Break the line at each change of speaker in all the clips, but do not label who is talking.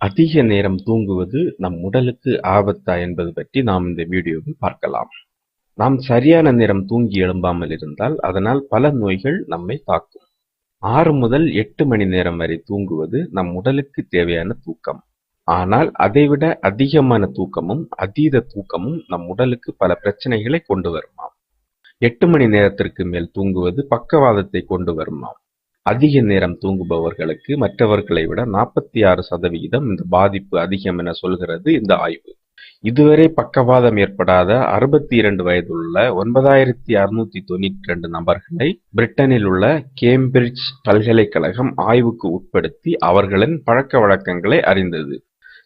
அதிக நேரம் தூங்குவது நம் உடலுக்கு ஆபத்தா என்பது பற்றி நாம் இந்த வீடியோவில் பார்க்கலாம். நாம் சரியான நேரம் தூங்கி எழும்பாமல் இருந்தால் அதனால் பல நோய்கள் நம்மை தாக்கும். ஆறு முதல் எட்டு மணி நேரம் வரை தூங்குவது நம் உடலுக்கு தேவையான தூக்கம். ஆனால் அதைவிட அதிகமான தூக்கமும் அதீத தூக்கமும் நம் உடலுக்கு பல பிரச்சனைகளை கொண்டு வருமாம். எட்டு மணி நேரத்திற்கு மேல் தூங்குவது பக்கவாதத்தை கொண்டு வருமாம். அதிக நேரம் தூங்குபவர்களுக்கு மற்றவர்களை விட நாற்பத்தி ஆறு சதவிகிதம் இந்த பாதிப்பு அதிகம் என சொல்கிறது இந்த ஆய்வு. இதுவரை பக்கவாதம் ஏற்படாத அறுபத்தி இரண்டு வயதுள்ள ஒன்பதாயிரத்தி அறுநூத்தி தொண்ணூற்றி ரெண்டு நபர்களை பிரிட்டனில் உள்ள கேம்பிரிட்ஜ் பல்கலைக்கழகம் ஆய்வுக்கு உட்படுத்தி அவர்களின் பழக்க வழக்கங்களை அறிந்தது.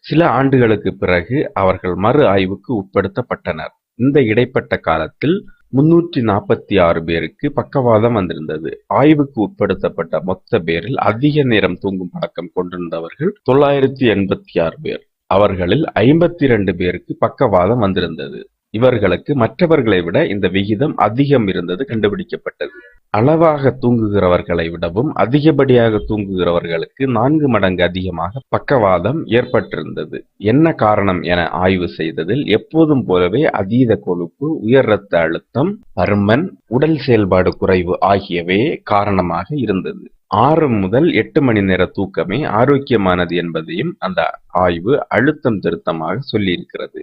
சில ஆண்டுகளுக்கு பிறகு அவர்கள் மறு ஆய்வுக்கு உட்படுத்தப்பட்டனர். இந்த இடைப்பட்ட காலத்தில் முன்னூற்றி நாற்பத்தி ஆறு பேருக்கு பக்கவாதம் வந்திருந்தது. ஆய்வுக்கு உட்படுத்தப்பட்ட மொத்த பேரில் அதிக நேரம் தூங்கும் பழக்கம் கொண்டிருந்தவர்கள் தொள்ளாயிரத்தி எண்பத்தி ஆறு பேர். அவர்களில் ஐம்பத்தி இரண்டு பேருக்கு பக்கவாதம் வந்திருந்தது. இவர்களுக்கு மற்றவர்களை விட இந்த விகிதம் அதிகம் இருந்தது கண்டுபிடிக்கப்பட்டது. அளவாக தூங்குகிறவர்களை விடவும் அதிகப்படியாக தூங்குகிறவர்களுக்கு நான்கு மடங்கு அதிகமாக பக்கவாதம் ஏற்பட்டிருந்தது. என்ன காரணம் என ஆய்வு செய்ததில் எப்போதும் போலவே அதீத கொழுப்பு உயர் இரத்த அழுத்தம் பருமன் உடல் செயல்பாடு குறைவு ஆகியவே காரணமாக இருந்தது. ஆறு முதல் எட்டு மணி நேர தூக்கமே ஆரோக்கியமானது என்பதையும் அந்த ஆய்வு அழுத்தம் திருத்தமாக சொல்லியிருக்கிறது.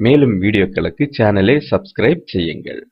மேலும் வீடியோக்களுக்கு சேனலை சப்ஸ்கிரைப் செய்யுங்கள்.